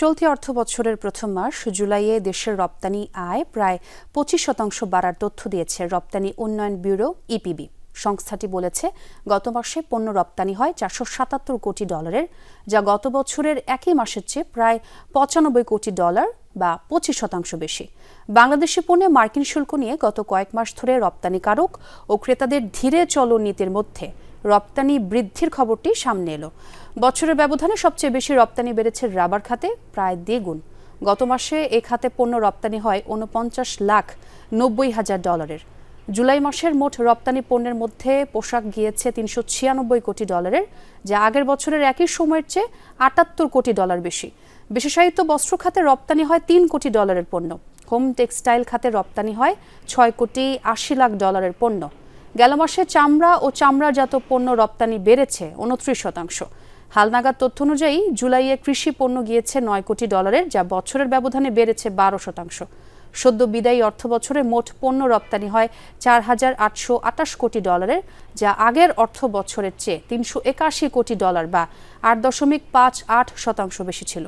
চলতি অর্থ বছরের প্রথম মাস জুলাইয়ে দেশের রপ্তানি আয় প্রায় পঁচিশ শতাংশ বাড়ার তথ্য দিয়েছে রপ্তানি উন্নয়ন ব্যুরো ইপিবি। সংস্থাটি বলেছে, গত মাসে পণ্য রপ্তানি হয় চারশো সাতাত্তর কোটি ডলারের, যা গত বছরের একই মাসের চেয়ে প্রায় পঁচানব্বই কোটি ডলার বা পঁচিশ শতাংশ বেশি। বাংলাদেশি পণ্যে মার্কিন শুল্ক নিয়ে গত কয়েক মাস ধরে রপ্তানিকারক ও ক্রেতাদের ধীরে চলন নীতির মধ্যে রপ্তানি বৃদ্ধির খবরটি সামনে এলো। বছরের ব্যবধানে সবচেয়ে বেশি রপ্তানি বেড়েছে রাবার খাতে, প্রায় দ্বিগুণ। গত মাসে এ খাতে পণ্য রপ্তানি হয় উনপঞ্চাশ লাখ নব্বই হাজার ডলারের। জুলাই মাসের মোট রপ্তানি পণ্যের মধ্যে পোশাক গিয়েছে তিনশো ছিয়ানব্বই কোটি ডলারের, যা আগের বছরের একই সময়ের চেয়ে আটাত্তর কোটি ডলার বেশি। বিশেষায়িত বস্ত্র খাতে রপ্তানি হয় তিন কোটি ডলারের পণ্য। হোম টেক্সটাইল খাতে রপ্তানি হয় ছয় কোটি আশি লাখ ডলারের পণ্য। গেল মাসে চামড়া ও চামড়াজাত পণ্য রপ্তানি বেড়েছে উনত্রিশ শতাংশ। হালনাগাদ তথ্য অনুযায়ী জুলাইয়ে কৃষি পণ্য গিয়েছে নয় কোটি ডলারের, যা বছরের ব্যবধানে বেড়েছে বারো শতাংশ। সদ্য বিদায়ী অর্থ বছরে মোট পণ্য রপ্তানি হয় চার হাজার আটশো আটাশ কোটি ডলারের, যা আগের অর্থ বছরের চেয়ে তিনশো একাশি কোটি ডলার বা আট দশমিক পাঁচ আট শতাংশ বেশি ছিল।